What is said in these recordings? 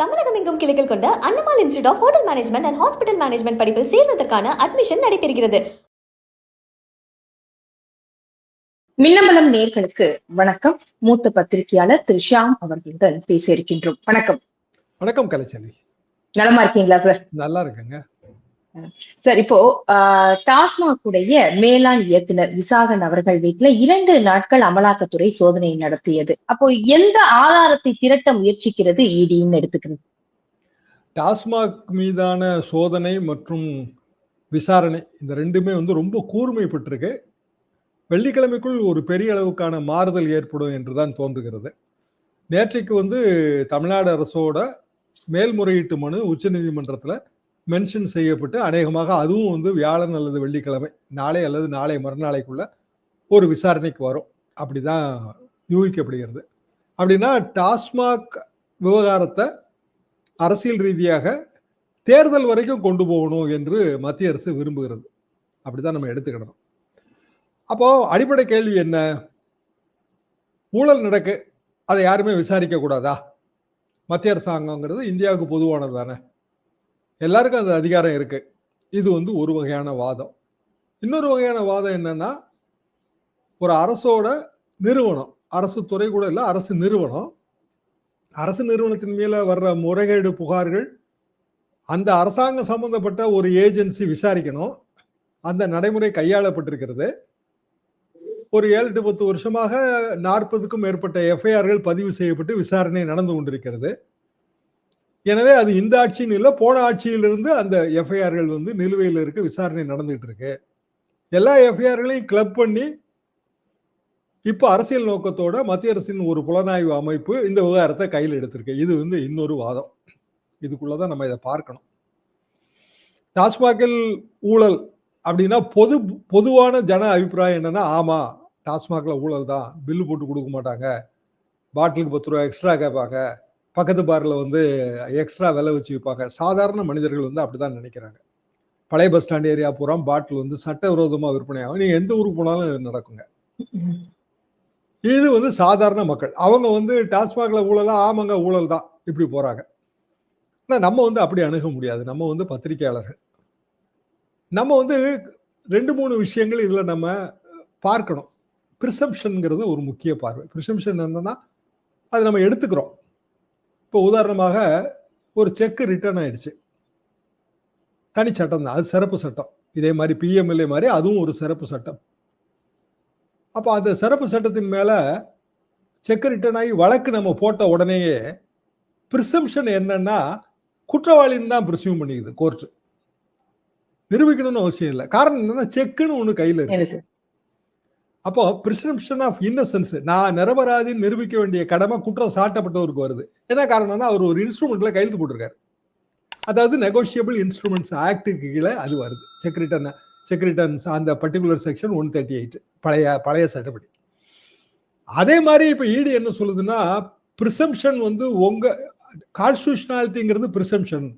தமிழகம் எங்கும் கிளைகள் கொண்ட Annamal institute of hotel management and hospital management படிப்பில் சேர்வதற்கான அட்மிஷன் நடைபெறுகிறது. மின்னம்பலம் நேர்களுக்கு வணக்கம். மூத்த பத்திரிகையாளர் திரு ஷியாம் அவர்களுடன் பேச இருக்கின்றோம். வணக்கம். வணக்கம் கலைச்செல்வி. நலமா இருக்கீங்களா சார்? நல்லா இருக்குங்க. சார் இப்போ ஆஹ், டாஸ்மாக் உடைய மேலாண் இயக்குனர் விசாகன் அவர்கள் வீட்டுல இரண்டு நாட்கள் அமலாக்கத்துறை சோதனை நடத்தியது. அப்போ எந்த ஆதாரத்தை திரட்ட முயற்சிக்கிறது இடின்னு எடுத்துக்கிறது? டாஸ்மாக் மீதான சோதனை மற்றும் விசாரணை இந்த ரெண்டுமே வந்து ரொம்ப கூர்மைப்பட்டிருக்கு. வெள்ளிக்கிழமைக்குள் ஒரு பெரிய அளவுக்கான மாறுதல் ஏற்படும் என்று தான் தோன்றுகிறது. நேற்றைக்கு வந்து தமிழ்நாடு அரசோட மேல்முறையீட்டு மனு உச்சநீதிமன்றத்தில் மென்ஷன் செய்யப்பட்டு அநேகமாக அதுவும் வந்து வியாழன் அல்லது வெள்ளிக்கிழமை நாளை அல்லது நாளை மறுநாளைக்குள்ள ஒரு விசாரணைக்கு வரும். அப்படிதான் யூகிக்கப்படுகிறது. அப்படின்னா டாஸ்மாக் விவகாரத்தை அரசியல் ரீதியாக தேர்தல் வரைக்கும் கொண்டு போகணும் என்று மத்திய அரசு விரும்புகிறது. அப்படிதான் நம்ம எடுத்துக்கிடணும். அப்போ அடிப்படை கேள்வி என்ன? ஊழல் நடக்கு அதை யாருமே விசாரிக்க கூடாதா மத்திய அரசாங்கங்கிறது இந்தியாவுக்கு பொதுவானது தானே. எல்லாருக்கும் அந்த அதிகாரம் இருக்கு. இது வந்து ஒரு வகையான வாதம். இன்னொரு வகையான வாதம் என்னன்னா ஒரு அரசோட நிறுவனம் அரசு துறை கூட இல்லை அரசு நிறுவனம். அரசு நிறுவனத்தின் மேல வர்ற முறைகேடு புகார்கள் அந்த அரசாங்கம் சம்பந்தப்பட்ட ஒரு ஏஜென்சி விசாரிக்கணும். அந்த நடைமுறை கையாளப்பட்டிருக்கிறது. ஒரு ஏழு டு பத்து வருஷமாக நாற்பதுக்கும் மேற்பட்ட எஃப்ஐஆர்கள் பதிவு செய்யப்பட்டு விசாரணை நடந்து கொண்டிருக்கிறது. எனவே அது இந்த ஆட்சின்னு இல்லை போன ஆட்சியிலிருந்து அந்த எஃப்ஐஆர்கள் வந்து நிலுவையில் இருக்கு விசாரணை நடந்துகிட்டு இருக்கு. எல்லா எஃப்ஐஆர்களையும் கிளப் பண்ணி இப்போ அரசியல் நோக்கத்தோட மத்திய அரசின் ஒரு புலனாய்வு அமைப்பு இந்த விவகாரத்தை கையில் எடுத்திருக்கு. இது வந்து இன்னொரு வாதம். இதுக்குள்ளதான் நம்ம இதை பார்க்கணும். டாஸ்மாகில் ஊழல் அப்படின்னா பொது பொதுவான ஜன அபிப்பிராயம் என்னன்னா ஆமா டாஸ்மாகில் ஊழல் தான். பில்லு போட்டு கொடுக்க மாட்டாங்க. பாட்டிலுக்கு பத்து ரூபா எக்ஸ்ட்ரா கேட்பாங்க. பக்கத்து பாரில் வந்து எக்ஸ்ட்ரா விலை வச்சு விற்பாங்க. சாதாரண மனிதர்கள் வந்து அப்படிதான் நினைக்கிறாங்க. பழைய பஸ் ஸ்டாண்ட் ஏரியா பூரா பாட்டில் வந்து சட்டவிரோதமாக விற்பனை ஆகும். நீங்க எந்த ஊருக்கு போனாலும் நடக்குங்க. இது வந்து சாதாரண மக்கள். அவங்க வந்து டாஸ்மாக்ல ஊழலா ஆமாங்க ஊழல் தான். இப்படி போறாங்க. ஆனா நம்ம வந்து அப்படி அணுக முடியாது. நம்ம வந்து பத்திரிகையாளர்கள். நம்ம வந்து ரெண்டு மூணு விஷயங்கள் இதுல நம்ம பார்க்கணும். ப்ரிசம்ஷன்ங்கிறது ஒரு முக்கிய பார்வை. ப்ரிசம்ஷன் என்னன்னா அது நம்ம எடுத்துக்கிறோம். இப்போ உதாரணமாக ஒரு செக் ரிட்டர்ன் ஆயிடுச்சு. தனி சட்டம் தான் அது சிறப்பு சட்டம். இதே மாதிரி பிஎம்எல்ஏ மாதிரி அதுவும் ஒரு சிறப்பு சட்டம். அப்போ அந்த சிறப்பு சட்டத்தின் மேல செக் ரிட்டர்ன் ஆகி வழக்கு நம்ம போட்ட உடனேயே ப்ரிசம்ஷன் என்னன்னா குற்றவாளின்னு தான் ப்ரிசியூம் பண்ணிக்குது கோர்ட் நிரூபிக்கணும்னு அவசியம் இல்லை. காரணம் என்னன்னா செக்குன்னு ஒன்று கையில இருக்கு. அப்போ பிரிசம்ஷன் ஆஃப் இன்னசென்ஸ் நான் நிரபராதின்னு நிரூபிக்க வேண்டிய கடமை குற்றம் சாட்டப்பட்டவருக்கு வருது. என்ன காரணம்னா அவர் ஒரு இன்ஸ்ட்ருமெண்ட்ல கையெழுத்து போட்டிருக்காரு. அதாவது நெகோஷியபிள் இன்ஸ்ட்ருமெண்ட்ஸ் ஆக்டுக்கு கீழே அது வருது. செக்ரிட்டன் செக்ரிட்டன்ஸ் அந்த particular section one thirty eight பழைய பழைய சட்டப்படி. அதே மாதிரி இப்போ ஈடு என்ன சொல்லுதுன்னா பிரிசம்ஷன் வந்து உங்க கான்ஸ்டியூஷனாலிட்டிங்கிறது ப்ரிசம்ஷன்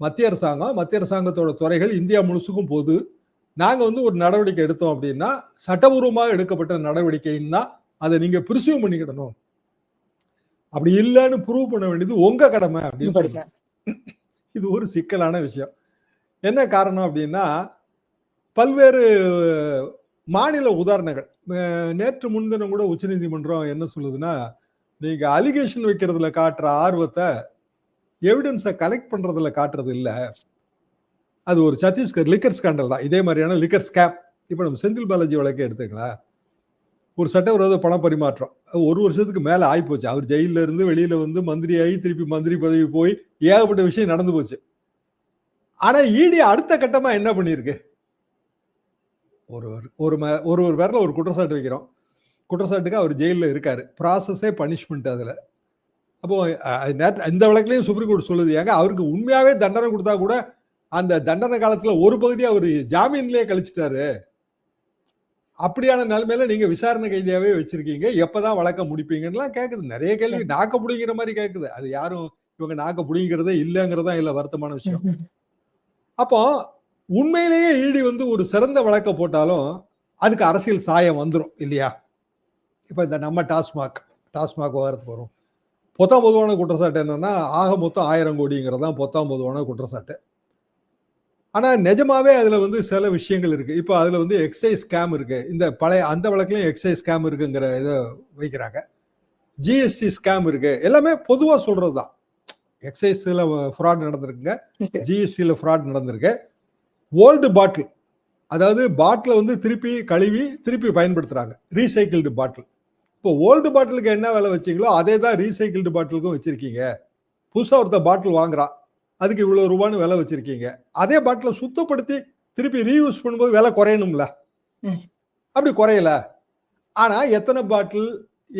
மத்திய அரசாங்கம் மத்திய அரசாங்கத்தோட துறைகள் இந்தியா முழுசுக்கும் போது நாங்க வந்து ஒரு நடவடிக்கை எடுத்தோம் அப்படின்னா சட்டபூர்வமாக எடுக்கப்பட்ட நடவடிக்கைன்னா அதை நீங்க பிரிசியூம் பண்ணிக்கிடணும். அப்படி இல்லைன்னு ப்ரூவ் பண்ண வேண்டியது உங்க கடமை அப்படின்னு. இது ஒரு சிக்கலான விஷயம். என்ன காரணம் அப்படின்னா பல்வேறு மாநில உதாரணங்கள். நேற்று முன்தினம் கூட உச்சநீதிமன்றம் என்ன சொல்லுதுன்னா நீங்க அலிகேஷன் வைக்கிறதுல காட்டுற ஆர்வத்தை எவிடன்ஸை கலெக்ட் பண்றதுல காட்டுறது இல்ல. அது ஒரு சத்தீஸ்கர் லிக்கர் ஸ்கேண்டல் தான். இதே மாதிரியான லிக்கர் ஸ்கேம் இப்போ நம்ம செந்தில் பாலாஜி வழக்கே எடுத்துக்கலாம் ஒரு சட்டவிரோத பண பரிமாற்றம். ஒரு வருஷத்துக்கு மேலே ஆயிப்போச்சு. அவர் ஜெயிலில் இருந்து வெளியில் வந்து மந்திரி ஆகி திருப்பி மந்திரி பதவி போய் ஏகப்பட்ட விஷயம் நடந்து போச்சு. ஆனால் இடி அடுத்த கட்டமாக என்ன பண்ணியிருக்கு? ஒரு ஒரு ம- ஒரு ஒரு பேரில் ஒரு குற்றச்சாட்டு வைக்கிறோம். குற்றச்சாட்டுக்கு அவர் ஜெயிலில் இருக்கார். ப்ராசஸே பனிஷ்மெண்ட் அதில். அப்போ அஹ், இந்த வழக்குலயும் சுப்ரீம் கோர்ட் சொல்லுது. ஏங்க அவருக்கு உண்மையாகவே தண்டனை கொடுத்தா கூட அந்த தண்டனை காலத்துல ஒரு பகுதி அவர் ஜாமீன்லயே கழிச்சிட்டாரு. அப்படியான நிலைமையில நீங்க விசாரணை கைதியாவே வச்சிருக்கீங்க. எப்பதான் வழக்க முடிப்பீங்கன்னுலாம் கேக்குது. நிறைய கேள்வி நாக்க புடிங்கிற மாதிரி கேக்குது. அது யாரும் இவங்க நாக்க புடிங்கிறதே இல்லைங்கிறதா இல்ல வருத்தமான விஷயம். அப்போ உண்மையிலேயே ஈடி வந்து ஒரு சிறந்த வழக்க போட்டாலும் அதுக்கு அரசியல் சாயம் வந்துடும் இல்லையா? இப்போ இந்த நம்ம டாஸ்மாக் டாஸ்மாக் விவகாரத்துக்கு வரும் பொத்தாம் பொதுவான குற்றச்சாட்டு என்னன்னா ஆக மொத்தம் ஆயிரம் கோடிங்கிறது தான் பொத்தாம் பொதுவான குற்றச்சாட்டு. ஆனா நிஜமாவே அதுல வந்து சில விஷயங்கள் இருக்கு. இப்போ அதுல வந்து எக்ஸைஸ் ஸ்கேம் இருக்கு. இந்த பழைய அந்த வழக்குலயும் எக்ஸைஸ் ஸ்கேம் இருக்குங்கிற இதை வைக்கிறாங்க. ஜிஎஸ்டி ஸ்கேம் இருக்கு. எல்லாமே பொதுவா சொல்றதுதான். எக்ஸைஸ்ல ஃப்ராட் நடந்திருக்குங்க. ஜிஎஸ்டியில் ஃப்ராட் நடந்திருக்கு. ஓல்டு பாட்டில் அதாவது பாட்டில் வந்து திருப்பி கழுவி திருப்பி பயன்படுத்துறாங்க. ரீசைக்கிள்டு பாட்டில் இப்போ ஓல்டு பாட்டிலுக்கு என்ன விலை வச்சீங்களோ அதே தான் ரீசைக்கிள்டு பாட்டிலுக்கும் வச்சிருக்கீங்க. புதுசாக ஒருத்தர் பாட்டில் வாங்குறான். அதுக்கு இவ்வளோ ரூபான்னு விலை வச்சிருக்கீங்க. அதே பாட்டிலை சுத்தப்படுத்தி திருப்பி ரீயூஸ் பண்ணும்போது விலை குறையணும்ல. அப்படி குறையல. ஆனா எத்தனை பாட்டில்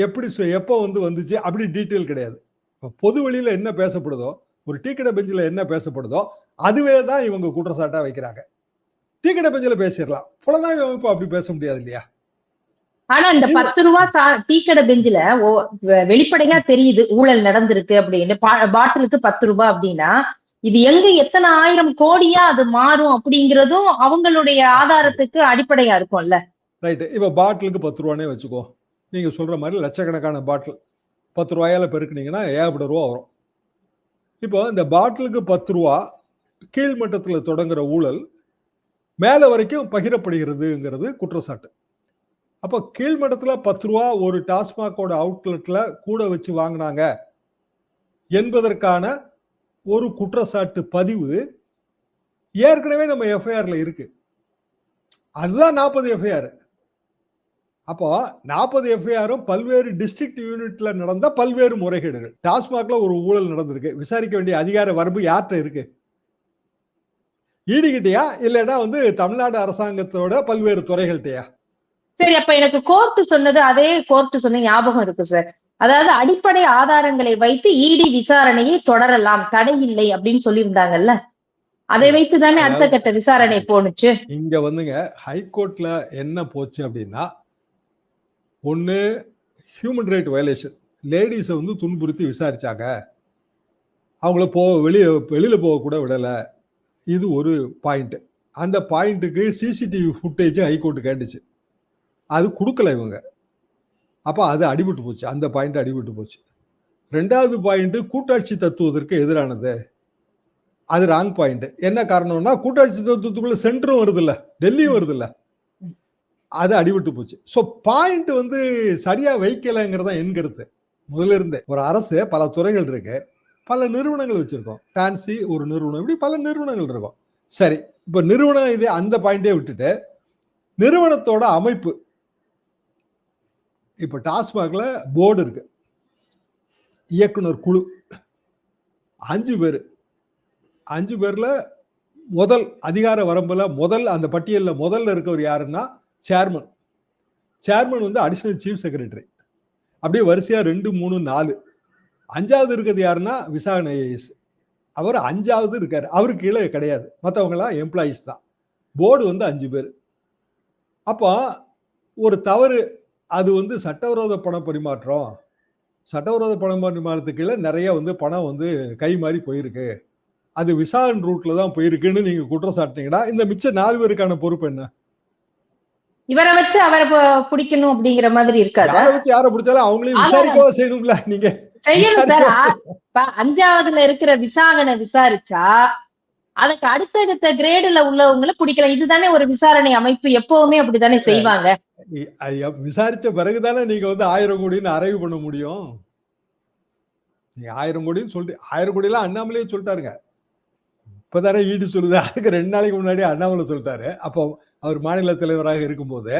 எப்படி எப்போ வந்து வந்துச்சு அப்படி டீட்டெயில் கிடையாது. இப்போ பொது வெளியில என்ன பேசப்படுதோ ஒரு டீ கடை பெஞ்சில் என்ன பேசப்படுதோ அதுவே தான் இவங்க குற்றச்சாட்டா வைக்கிறாங்க. டீ கடை பெஞ்சில் பேசிடலாம். புலனாய்வு அமைப்பு அப்படி பேச முடியாது இல்லையா? ஆனா இந்த பத்து ரூபா டீ கடை பெஞ்சில வெளிப்படையா தெரியுது ஊழல் நடந்திருக்கு அப்படின்னு. பாட்டிலுக்கு பத்து ரூபாய் அப்படின்னா இது எங்க எத்தனை ஆயிரம் கோடியா அது மாறும் அப்படிங்கறதும் அவங்களுடைய ஆதாரத்துக்கு அடிப்படையா இருக்கும்ல. ரைட்டு இப்போ பாட்டிலுக்கு பத்து ரூபானே வச்சுக்கோ. நீங்கள் சொல்கிற மாதிரி லட்சக்கணக்கான பாட்டில். பத்து ரூபாயால பெருக்குனீங்கன்னா ஏகப்பட்ட ரூபா வரும். இப்போ இந்த பாட்டிலுக்கு பத்து ரூபா கீழ்மட்டத்தில் தொடங்குற ஊழல் மேலே வரைக்கும் பகிரப்படுகிறதுங்கிறது குற்றச்சாட்டு. அப்போ கீழ்மட்டத்தில் பத்து ரூபா ஒரு டாஸ்மாகோட அவுட்லெட்டில் கூட வச்சு வாங்கினாங்க என்பதற்கான ஒரு குற்றச்சாட்டு பதிவு ஏற்கனவே நம்ம எஃப்ஐஆர்ல இருக்கு. அதுதான் நாற்பது எஃப்ஐஆர் அப்போ நாற்பது எஃப்ஐஆரும் பல்வேறு டிஸ்ட்ரிக்ட் யூனிட்ல நடந்த பல்வேறு முறைகேடுகள். டாஸ்மாக்ல ஒரு ஊழல் நடந்திருக்கு. விசாரிக்க வேண்டிய அதிகார வரம்பு யார்கிட்ட இருக்கு? ஈடுகிட்டயா? இல்லைன்னா வந்து தமிழ்நாடு அரசாங்கத்தோட பல்வேறு துறைகள்கிட்டயா? சரி அப்ப எனக்கு கோர்ட் சொன்னது அதே கோர்ட் சொன்ன ஞாபகம் இருக்கு சார் அதாவது அடிப்படை ஆதாரங்களை வைத்து இடி விசாரணையை தொடரலாம். தடை இல்லை அப்படின்னு சொல்லியிருந்தாங்கல்ல? அதை வைத்து தானே அடுத்த கட்ட விசாரணை போணுச்சு? இங்க வந்துங்க ஹைகோர்ட்ல என்ன போச்சு அப்படின்னா ஒண்ணு ஹியூமன் ரைட் வயலேஷன் லேடிஸை வந்து துன்புறுத்தி விசாரிச்சாங்க. அவங்கள போ வெளியே வெளியில போக கூட விடல. இது ஒரு பாயிண்ட் அந்த பாயிண்ட்டுக்கு சிசிடிவி ஃபுட்டேஜ் ஹைகோர்ட் கேட்டுச்சு. அது கொடுக்கல இவங்க. அப்போ அது அடிபட்டு போச்சு. அந்த பாயிண்ட் அடிபட்டு போச்சு. ரெண்டாவது பாயிண்ட்டு கூட்டாட்சி தத்துவத்திற்கு எதிரானது. அது ராங் பாயிண்ட் என்ன காரணம்னா கூட்டாட்சி தத்துவத்துக்குள்ள சென்டரும் வருது டெல்லியும் வருது அது அடிபட்டு போச்சு. ஸோ பாயிண்ட் வந்து சரியா வைக்கலைங்கிறது தான் என் கருத்து. முதல்ல இருந்தே ஒரு அரசு பல துறைகள் இருக்கு. பல நிறுவனங்கள் வச்சிருக்கோம். டான்சி ஒரு நிறுவனம் இப்படி பல நிறுவனங்கள் இருக்கும். சரி இப்போ நிறுவனம் இது அந்த பாயிண்டே விட்டுட்டு நிறுவனத்தோட அமைப்பு இப்போ டாஸ்மாகில் போர்டு இருக்கு. இயக்குனர் குழு. அஞ்சு பேர். அஞ்சு பேரில் முதல் அதிகார வரம்பில் முதல் அந்த பட்டியலில் முதல்ல இருக்கவர் யாருன்னா சேர்மன். சேர்மன் வந்து அடிஷனல் சீஃப் செக்ரட்டரி அப்படியே வரிசையாக ரெண்டு மூணு நாலு. அஞ்சாவது இருக்கிறது யாருன்னா விசாகன் ஐஏஎஸ் அவர் அஞ்சாவது இருக்கார். அவருக்கு கீழே கிடையாது. மற்றவங்களாம் எம்ப்ளாயீஸ் தான். போர்டு வந்து அஞ்சு பேர். அப்போ ஒரு தவறு அது வந்து சட்டவிரோத பண பரிமாற்றம். சட்டவிரோத பண பரிமாற்றத்துக்கு கீழே நிறைய வந்து பணம் வந்து கை மாறி போயிருக்கு. அது விசாரணை ரூட்ல தான் போயிருக்குன்னு நீங்க குற்றம் சாட்டினீங்கன்னா இந்த மிச்ச நாலு பேருக்கான பொறுப்பு என்ன? இவரை வச்சு அவரை பிடிக்கணும் அப்படிங்கிற மாதிரி இருக்காதா? யாரை வச்சு யாரை பிடிச்சாலும் அவங்களையும். விசாரிக்கவா செய்யணும்ல நீங்க? அஞ்சாவதுல இருக்கிற விசாரணை விசாரிச்சா அதுக்கு அடுத்தடுத்த கிரேடுல உள்ளவங்களை பிடிக்கலாம். இதுதானே ஒரு விசாரணை அமைப்பு. எப்பவுமே அப்படித்தானே செய்வாங்க. விசாரிச்ச பிறகுதானே நீங்க வந்து ஆயிரம் கோடின்னு அரைவு பண்ண முடியும். நீங்க ஆயிரம் கோடின்னு சொல்லிட்டு ஆயிரம் கோடி எல்லாம் அண்ணாமலையே சொல்லிட்டாருங்க. இப்பதானே ஈடு சொல்லுது. அதுக்கு ரெண்டு நாளைக்கு முன்னாடி அண்ணாமலை சொல்லிட்டாரு. அப்போ அவர் மாநில தலைவராக இருக்கும்போது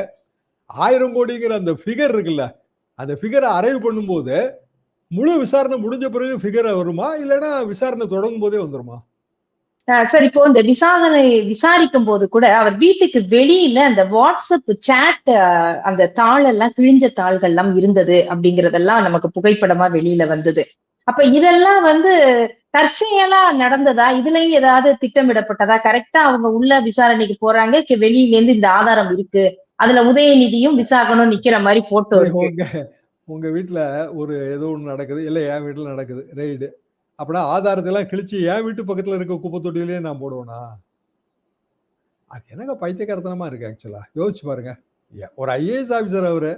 ஆயிரம் கோடிங்கிற அந்த ஃபிகர் இருக்குல்ல அந்த ஃபிகரை அரைவு பண்ணும்போது முழு விசாரணை முடிஞ்ச பிறகு ஃபிகரை வருமா? இல்லைன்னா விசாரணை தொடங்கும் போதே வந்துருமா? சார் இப்போ இந்த விசாரணை விசாரிக்கும் போது கூட அவர் வீட்டுக்கு வெளியில அந்த வாட்ஸ்அப் சேட் அந்த தாள் எல்லாம் கிழிஞ்ச தாள்கள் எல்லாம் இருந்தது அப்படிங்கறதெல்லாம் நமக்கு புகைப்படமா வெளியில வந்தது. அப்ப இதெல்லாம் வந்து தற்செயலா நடந்ததா? இதுலயும் ஏதாவது திட்டமிடப்பட்டதா? கரெக்டா அவங்க உள்ள விசாரணைக்கு போறாங்க வெளியில இருந்து இந்த ஆதாரம் இருக்கு. அதுல உதயநிதியும் விசாகனும் நிக்கிற மாதிரி போட்டோ இருக்கு. உங்க உங்க வீட்டுல ஒரு ஏதோ ஒண்ணு நடக்குது. இல்ல என் வீட்டுல நடக்குது. ரெய்டு அப்படின்னா ஆதாரத்தெல்லாம் கிழிச்சு என் வீட்டு பக்கத்தில் இருக்க குப்பை தொட்டிலேயே நான் போடுவேனா? அது என்னங்க பைத்தியக்காரத்தனமாக இருக்குது ஆக்சுவலாக யோசிச்சு பாருங்க. ஒரு ஐஏஎஸ் ஆஃபீஸர் அவர்.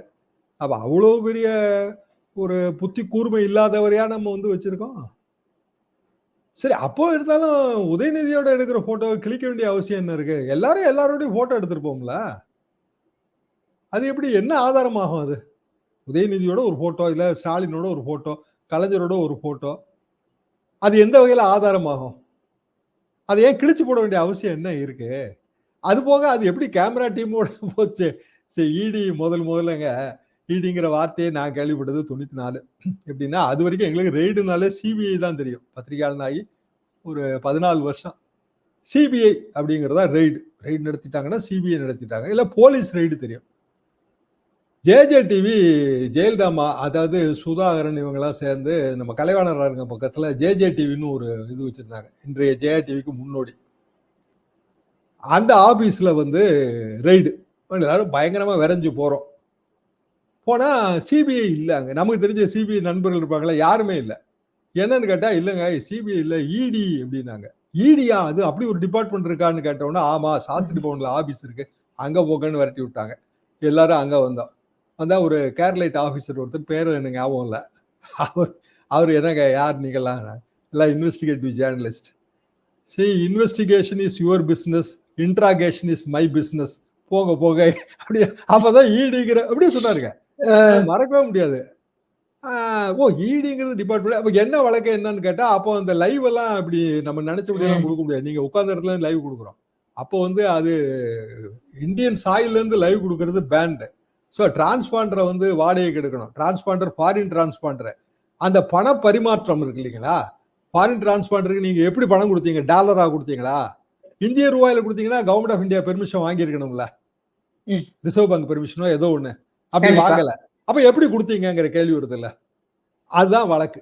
அப்போ அவ்வளோ பெரிய ஒரு புத்தி கூர்மை இல்லாதவரையா நம்ம வந்து வச்சுருக்கோம். சரி அப்போ இருந்தாலும் உதயநிதியோட எடுக்கிற ஃபோட்டோவை கிளிக்க வேண்டிய அவசியம் என்ன இருக்கு? எல்லாரும் எல்லாரோடையும் ஃபோட்டோ எடுத்திருப்போம்ல. அது எப்படி என்ன ஆதாரமாகும் அது? உதயநிதியோட ஒரு ஃபோட்டோ இல்லை ஸ்டாலினோட ஒரு ஃபோட்டோ கலைஞரோட ஒரு ஃபோட்டோ அது எந்த வகையில் ஆதாரமாகும்? அதை ஏன் கிழிச்சு போட வேண்டிய அவசியம் என்ன இருக்கு? அது போக அது எப்படி கேமரா டீமோட போச்சு? சரி இடி முதல் முதல்லங்க. இடிங்கிற வார்த்தையை நான் கேள்விப்பட்டது தொண்ணூற்றி நாலு. எப்படின்னா அது வரைக்கும் எங்களுக்கு ரெய்டுனாலே சிபிஐ தான் தெரியும். பத்திரிகையாளனாகி ஒரு பதினாலு வருஷம். சிபிஐ அப்படிங்கிறதா ரெய்டு. ரெய்டு நடத்திட்டாங்கன்னா சிபிஐ நடத்திட்டாங்க. இல்லை போலீஸ் ரெய்டு தெரியும். ஜேஜே டிவி ஜெயலலிதாமா அதாவது சுதாகரன் இவங்கெல்லாம் சேர்ந்து நம்ம கலைவாணர் பக்கத்தில் ஜேஜே டிவின்னு ஒரு இது வச்சுருந்தாங்க. இன்றைய ஜெயா டிவிக்கு முன்னோடி. அந்த ஆஃபீஸில் வந்து ரெய்டு. எல்லாரும் பயங்கரமாக விரைஞ்சு போகிறோம் போனால் சிபிஐ இல்லைங்க நமக்கு தெரிஞ்ச சிபிஐ நண்பர்கள் இருப்பாங்களா யாருமே இல்லை. என்னன்னு கேட்டால் இல்லைங்க சிபிஐ இல்லை இடி அப்படின்னாங்க. இடியா அது? அப்படி ஒரு டிபார்ட்மெண்ட் இருக்கான்னு கேட்டோன்னா ஆமாம் சாஸ்திரி பவனில் ஆஃபீஸ் இருக்குது அங்கே போகன்னு விரட்டி விட்டாங்க. எல்லாரும் அங்கே வந்தோம். வந்தா ஒரு கேரளைட் ஆபீசர் ஒருத்தர் பேர் எனக்கு ஞாபகம் இல்லை. அவர் அவர் என்னங்க யார் நீங்களாம் எல்லாம் இன்வெஸ்டிகேட்டிவ் ஜேர்னலிஸ்ட் சரி investigation is your business interrogation is my business போக போக அப்படி அப்பதான் ஈடிங்கிற அப்படியே சொன்னாருங்க. மறக்கவே முடியாது. ஓ ஈடிங்கிறது டிபார்ட்மெண்ட் அப்ப என்ன வழக்கு என்னன்னு கேட்டா அப்போ அந்த லைவ் எல்லாம் அப்படி நம்ம நினைச்சபடியெல்லாம் கொடுக்க முடியாது. நீங்க உட்கார்ந்த இடத்துல லைவ் கொடுக்குறோம். அப்போ வந்து அது இந்தியன் சாயில இருந்து லைவ் கொடுக்கறது பேண்ட் ஸோ டிரான்ஸ்பாண்டரை வந்து வாடகைக்கு எடுக்கணும். டிரான்ஸ்பாண்டர் ஃபாரின் டிரான்ஸ்பாண்டர் அந்த பண பரிமாற்றம் இருக்கு இல்லைங்களா? ஃபாரின் டிரான்ஸ்பாண்டருக்கு நீங்க எப்படி பணம் கொடுத்தீங்க? டாலரா கொடுத்தீங்களா? இந்திய ரூபாயில கொடுத்தீங்கன்னா கவர்மெண்ட் ஆஃப் இந்தியா பெர்மிஷன் வாங்கியிருக்கணும்ல. ரிசர்வ் பேங்க் பெர்மிஷனோ ஏதோ ஒண்ணு. அப்படி. வாங்கல. அப்ப எப்படி கொடுத்தீங்கங்கிற கேள்வி வருது இல்ல. அதுதான் வழக்கு.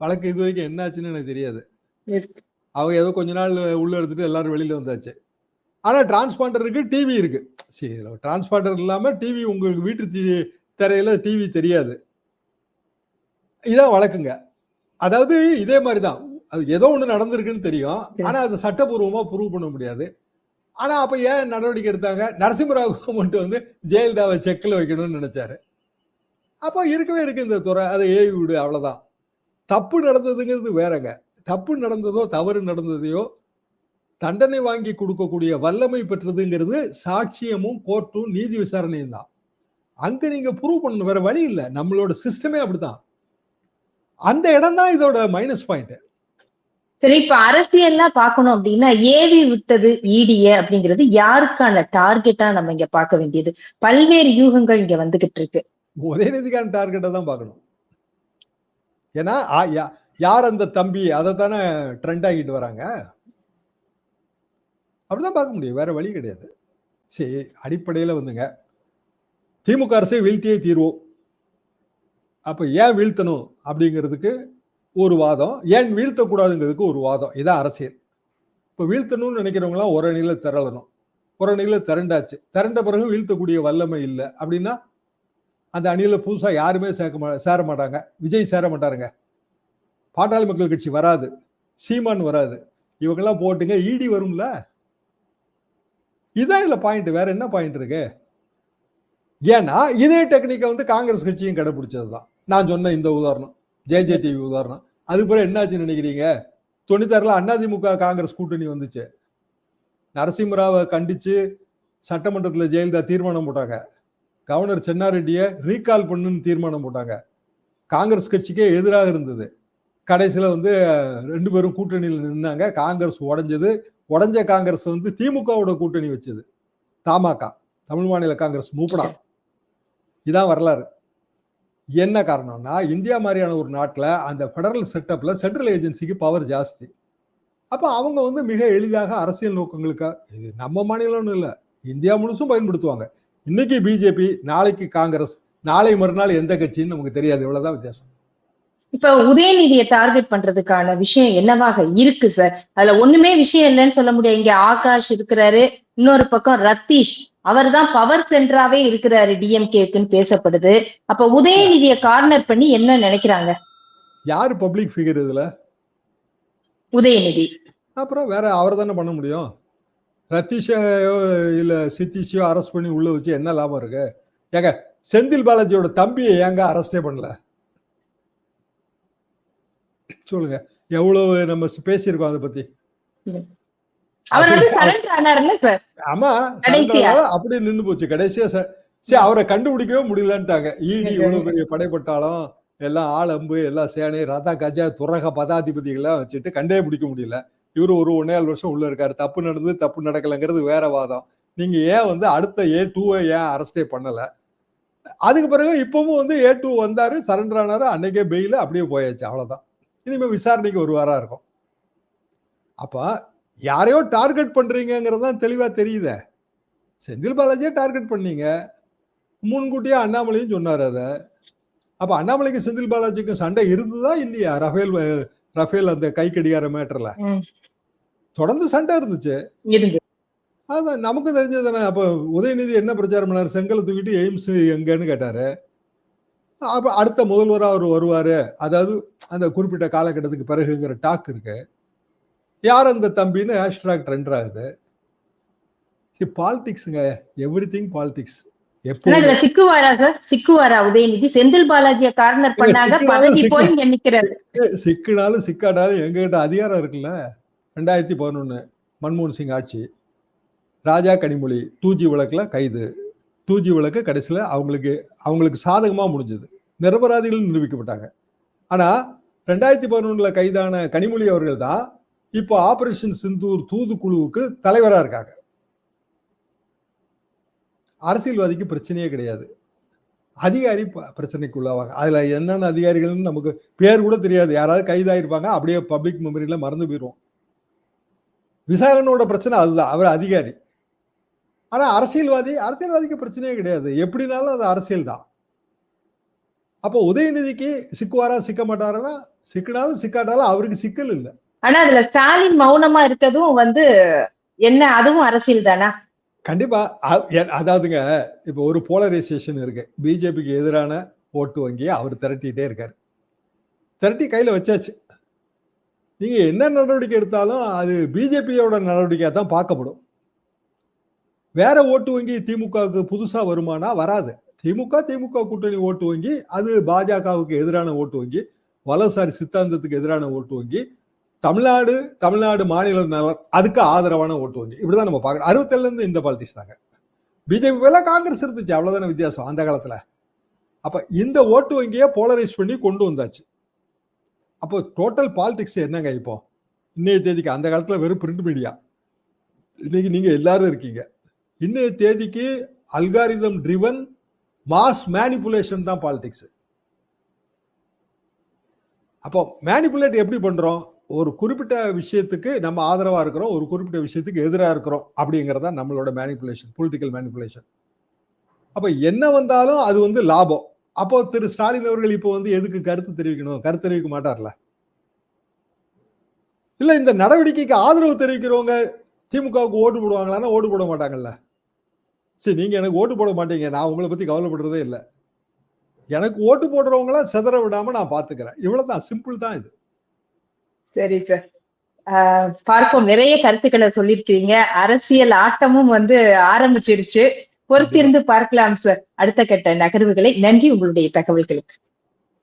வழக்கு இது வரைக்கும் என்னாச்சுன்னு எனக்கு தெரியாது. அவங்க ஏதோ கொஞ்ச நாள் உள்ள எடுத்துட்டு எல்லாரும் வெளியில வந்தாச்சு. ஆனா டிரான்ஸ்பாண்டர் இருக்கு. டிவி இருக்கு சரி டிரான்ஸ்பாண்டர் இல்லாம டிவி உங்களுக்கு வீட்டு திரையில டிவி தெரியாது. இதான் வழக்குங்க. அதாவது இதே மாதிரிதான். அது ஏதோ ஒண்ணு நடந்திருக்குன்னு தெரியும். சரி. ஆனா அது சட்டபூர்வமா ப்ரூவ் பண்ண முடியாது. ஆனா அப்ப ஏன் நடவடிக்கை எடுத்தாங்க? நரசிம்மராவ் கவர்மெண்ட் வந்து ஜெயலலிதாவை செக்ல வைக்கணும்னு நினைச்சாரு. அப்போ இருக்கவே இருக்கு இந்த துறை. அதை ஏவி விடு அவ்வளவுதான். தப்பு நடந்ததுங்கிறது வேறங்க. தப்பு நடந்ததோ தவறு நடந்ததையோ தண்டனை வாங்கி கொடுக்கக்கூடிய வல்லமை பெற்றதுங்கிறது சாட்சியமும் கோர்ட்டும் நீதி விசாரணையும் தான். அங்க நீங்க ப்ரூவ் பண்ணணும். வேற வழி இல்லை. நம்மளோட சிஸ்டமே அப்படிதான் அந்த இடம் தான் இதோட மைனஸ் பாயிண்ட் சரி இப்ப அரசியல்லா பார்க்கணும் அப்படின்னா ஏவி விட்டது ஈடிய அப்படிங்கிறது யாருக்கான டார்கெட்டா நம்ம இங்க பார்க்க வேண்டியது? பல்வேறு யூகங்கள் இங்க வந்துகிட்டு இருக்கு. உதயநிதிக்கான டார்கெட்டை தான் பார்க்கணும். ஏன்னா யார் அந்த தம்பி? அதை தானே ட்ரெண்ட் ஆகிட்டு வராங்க. அப்படிதான் பார்க்க முடியும். வேற வழி கிடையாது. சரி அடிப்படையில் வந்துங்க. திமுக அரசை வீழ்த்தியே தீர்வோம். அப்போ ஏன் வீழ்த்தணும் அப்படிங்கிறதுக்கு ஒரு வாதம். ஏன் வீழ்த்தக்கூடாதுங்கிறதுக்கு ஒரு வாதம். இதான் அரசியல். இப்போ வீழ்த்தணும்னு நினைக்கிறவங்களாம் ஒரு அணியில் திரளணும். ஒரு அணியில் திரண்டாச்சு. திரண்ட பிறகு வீழ்த்தக்கூடிய வல்லமை இல்லை. அப்படின்னா அந்த அணியில் புதுசாக யாருமே சேர்க்க மா சேர மாட்டாங்க. விஜய் சேர மாட்டாருங்க. பாட்டாளி மக்கள் கட்சி வராது. சீமான் வராது. இவங்கெல்லாம் போட்டுங்க. ஈடி வரும்ல. இதான் இதில் பாயிண்ட் வேற என்ன பாயிண்ட் இருக்கு? ஏன்னா இதே டெக்னிக்கை வந்து காங்கிரஸ் கட்சியும் கடைபிடிச்சது தான் நான் சொன்ன இந்த உதாரணம். ஜேஜே டிவி உதாரணம். அதுக்கு பிறகு என்னாச்சுன்னு நினைக்கிறீங்க? தொண்ணூத்தாறுல அதிமுக காங்கிரஸ் கூட்டணி வந்துச்சு. நரசிம்மராவை கண்டிச்சு சட்டமன்றத்தில் ஜெயலலிதா தீர்மானம் போட்டாங்க. கவர்னர் சென்னாரெட்டியை ரீகால் பண்ணுன்னு தீர்மானம் போட்டாங்க. காங்கிரஸ் கட்சிக்கே எதிராக இருந்தது. கடைசியில் வந்து ரெண்டு பேரும் கூட்டணியில் நின்னாங்க. காங்கிரஸ் உடைஞ்சது. உடஞ்ச காங்கிரஸ் வந்து திமுகவோட கூட்டணி வச்சது. தமாக. தமிழ் மாநில காங்கிரஸ் மூப்படா இதான் வரலாறு. என்ன காரணம்னா இந்தியா மாதிரியான ஒரு நாட்டில் அந்த ஃபெடரல் செட்டப்பில் சென்ட்ரல் ஏஜென்சிக்கு பவர் ஜாஸ்தி. அப்போ அவங்க வந்து மிக எளிதாக அரசியல் நோக்கங்களுக்காக இது நம்ம மாநிலம்னு இல்லை இந்தியா முழுசும் பயன்படுத்துவாங்க. இன்னைக்கு பிஜேபி நாளைக்கு காங்கிரஸ் நாளை மறுநாள் எந்த கட்சின்னு நமக்கு தெரியாது. இவ்வளோதான் வித்தியாசம். இப்ப உதயநிதியை டார்கெட் பண்றதுக்கான விஷயம் என்னவாக இருக்கு சார் அதுல ஒண்ணுமே விஷயம் இல்லைன்னு சொல்ல முடியாது. இங்க ஆகாஷ் இருக்கிறாரு இன்னொரு பக்கம் ரத்தீஷ். அவர் தான் பவர் சென்டராவே இருக்கிறாரு டிஎம்கேக்குன்னு பேசப்படுது. அப்ப உதயநிதியை கார்னர் பண்ணி என்ன நினைக்கிறாங்க? யாரு பப்ளிக் ஃபிகர் இதுல? உதயநிதி. அப்புறம் வேற அவர் தானே பண்ண முடியும்? ரத்தீஷையோ இல்ல சித்தீஷையோ அரெஸ்ட் பண்ணி உள்ள வச்சு என்ன லாபம் இருக்கு? ஏங்க செந்தில் பாலாஜியோட தம்பியை ஏங்க அரெஸ்டே பண்ணல? சொல்லுங்க. எவ்வளவு நம்ம பேசியிருக்கோம் அதை பத்தி? ஆமா கடைசியா. சரண்டர் அப்படி நின்னு போச்சு. கடைசியா ச- சரி அவரை கண்டுபிடிக்கவே முடியலன்ட்டாங்க. ஈடி இவ்வளவு பெரிய படைப்பட்டாலும் எல்லாம் ஆளம்பு எல்லாம் சேனை ரதா கஜா துரக பதாதிபதிகள்லாம் வச்சுட்டு கண்டே பிடிக்க முடியல. இவரு ஒரு ஒன்னேழு வருஷம் உள்ள இருக்காரு. தப்பு நடந்தது தப்பு நடக்கலைங்கிறது வேற வாதம். நீங்க ஏன் வந்து அடுத்த ஏ டூவை ஏன் அரெஸ்டே பண்ணல? அதுக்கு பிறகு இப்பவும் வந்து ஏ டூ வந்தாரு சரண்டர் ஆனாரு அன்னைக்கே பெயில் அப்படியே போயாச்சு. அவ்வளவுதான். இனிமே விசாரணைக்கு ஒரு வாரம் இருக்கும். அப்ப யாரையோ டார்கெட் பண்றீங்கிறது தான் தெளிவா தெரியுதே. செந்தில் பாலாஜியை டார்கெட் பண்ணீங்க. முன்கூட்டியே அண்ணாமலையும் சொன்னார் அதை. அப்ப அண்ணாமலைக்கும் செந்தில் பாலாஜிக்கும் சண்டை இருந்ததா இல்லையா? ரஃபேல் ரஃபேல் அந்த கை கடிகார மேட்டர்ல. தொடர்ந்து சண்டை இருந்துச்சு. இருந்து அதான் நமக்கு தெரிஞ்சது தானே அப்ப உதயநிதி என்ன பிரச்சாரம் பண்ணாரு? செங்கலை தூக்கிட்டு எய்ம்ஸ் எங்கன்னு கேட்டாரு. அப்ப அடுத்த முதல்வரா அவர் வருவாரு. அதாவது அந்த குறிப்பிட்ட காலகட்டத்துக்கு பிறகுங்கிற டாக் இருக்கு. யார் அந்த தம்பின்னு ஹேஷ்டாக் ட்ரெண்ட் ஆகுது சரி பாலிடிக்ஸுங்க எவ்ரி திங் பாலிடிக்ஸ் இதுல சிக்குவாரா சார் சிக்குவாரா உதயநிதி? செந்தில் பாலாஜிய கார்னர் பண்ணாங்க சிக்குனாலும் பதவி சிக்கு. போய் இங்க நிக்கிறாரு. சிக்கினாலும் சிக்காட்டாலும் எங்ககிட்ட அதிகாரம் இருக்குல்ல? ரெண்டாயிரத்தி பதினொன்னு மன்மோகன் சிங் ஆட்சி. ராஜா கனிமொழி டூ ஜி வழக்குல கைது. டூ ஜி வழக்கு கடைசியில் அவங்களுக்கு அவங்களுக்கு சாதகமாக முடிஞ்சது. நிரபராதிகள் நிரூபிக்கப்பட்டாங்க. ஆனால் ரெண்டாயிரத்தி பதினொன்றில் கைதான கனிமொழி அவர்கள் தான் இப்போ ஆபரேஷன் சிந்தூர் தூதுக்குழுவுக்கு தலைவராக இருக்காங்க. அரசியல்வாதிக்கு பிரச்சனையே கிடையாது. அதிகாரி ப- பிரச்சனைக்கு உள்ளாவாங்க. அதில் என்னென்ன அதிகாரிகள்னு நமக்கு பேர் கூட தெரியாது. யாராவது கைதாயிருப்பாங்க அப்படியே பப்ளிக் மெமரியில் மறந்து போயிடும் விசாரணையோட பிரச்சனை அதுதான். அவர் அதிகாரி. ஆனால் அரசியல்வாதி அரசியல்வாதிக்கு பிரச்சனையே கிடையாது. எப்படினாலும் அது அரசியல் தான் அப்போ உதயநிதிக்கு சிக்குவாரா சிக்க மாட்டாருன்னா சிக்கினாலும் சிக்காட்டாலும் அவருக்கு சிக்கல் இல்லை. ஆனா அதுல ஸ்டாலின் மௌனமா இருக்கதும் வந்து என்ன அதுவும் அரசியல் தானா? கண்டிப்பா. அதாவதுங்க இப்போ ஒரு போலரைசேஷன் இருக்கு. பிஜேபிக்கு எதிரான ஓட்டு வங்கியை அவர் திரட்டிட்டே இருக்காரு. திரட்டி கையில வச்சாச்சு. நீங்க என்ன நடவடிக்கை எடுத்தாலும் அது பிஜேபியோட நடவடிக்கையா தான் பார்க்கப்படும். வேற ஓட்டு வங்கி திமுகவுக்கு புதுசா வருமானா வராது. திமுக திமுக கூட்டணி ஓட்டு வங்கி அது பாஜகவுக்கு எதிரான ஓட்டு வங்கி வலதுசாரி சித்தாந்தத்துக்கு எதிரான ஓட்டு வங்கி தமிழ்நாடு தமிழ்நாடு மாநில நலன் அதுக்கு ஆதரவான ஓட்டு வங்கி இப்படிதான் நம்ம பார்க்கணும் அறுபத்தேழுல இருந்து இந்த பாலிட்டிக்ஸ் தாங்க. பிஜேபி வேலை காங்கிரஸ் இருந்துச்சு அவ்வளோதான வித்தியாசம் அந்த காலத்துல. அப்ப இந்த ஓட்டு வங்கியை போலரைஸ் பண்ணி கொண்டு வந்தாச்சு. அப்போ டோட்டல் பாலிடிக்ஸ் என்னங்க இப்போ? இன்னைய தேதிக்கு அந்த காலத்துல வெறும் பிரிண்ட் மீடியா இன்னைக்கு நீங்க எல்லாரும் இருக்கீங்க. இன்னைய தேதிக்கு அல்காரிதம் ட்ரிவன் மாஸ் மேனிப்புலேஷன் தான் பாலிடிக்ஸ் அப்போ மேனிப்புலேட் எப்படி பண்றோம்? ஒரு குறிப்பிட்ட விஷயத்துக்கு நம்ம ஆதரவா இருக்கிறோம் ஒரு குறிப்பிட்ட விஷயத்துக்கு எதிராக இருக்கிறோம் அப்படிங்கிறதா நம்மளோட மேனிப்புலேஷன் பொலிட்டிக்கல் மேனிப்புலேஷன் அப்போ என்ன வந்தாலும் அது வந்து லாபம். அப்போ திரு ஸ்டாலின் அவர்கள் இப்போ வந்து எதுக்கு கருத்து தெரிவிக்கணும்? கருத்து தெரிவிக்க மாட்டார்ல? இல்ல இந்த நடவடிக்கைக்கு ஆதரவு தெரிவிக்கிறவங்க திமுகவுக்கு ஓட்டு போடுவாங்களான்னா ஓட்டு போட மாட்டாங்கல்ல? சரி நீங்க எனக்கு ஓட்டு போட மாட்டீங்க. நான் உங்களை பத்தி கவலைப்படுறதே இல்லை. எனக்கு ஓட்டு போடுறவங்கள சிதற விடாம நான் பாத்துக்கிறேன். இவ்வளவுதான் சிம்பிள் தான் இது. சரி சார் ஆஹ் பார்ப்போம். நிறைய கருத்துக்களை சொல்லியிருக்கிறீங்க. அரசியல் ஆட்டமும் வந்து ஆரம்பிச்சிருச்சு. பொறுத்திருந்து பார்க்கலாம் சார் அடுத்த கட்ட நகர்வுகளை. நன்றி உங்களுடைய தகவல்களுக்கு.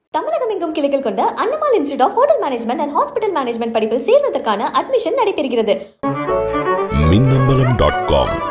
தமிழகம் எங்கும் கிளைகள் கொண்ட Annamal institute of hotel management and hospital management படிப்பில் சேர்வதற்கான அட்மிஷன் நடைபெறுகிறது. Minnambalam dot com.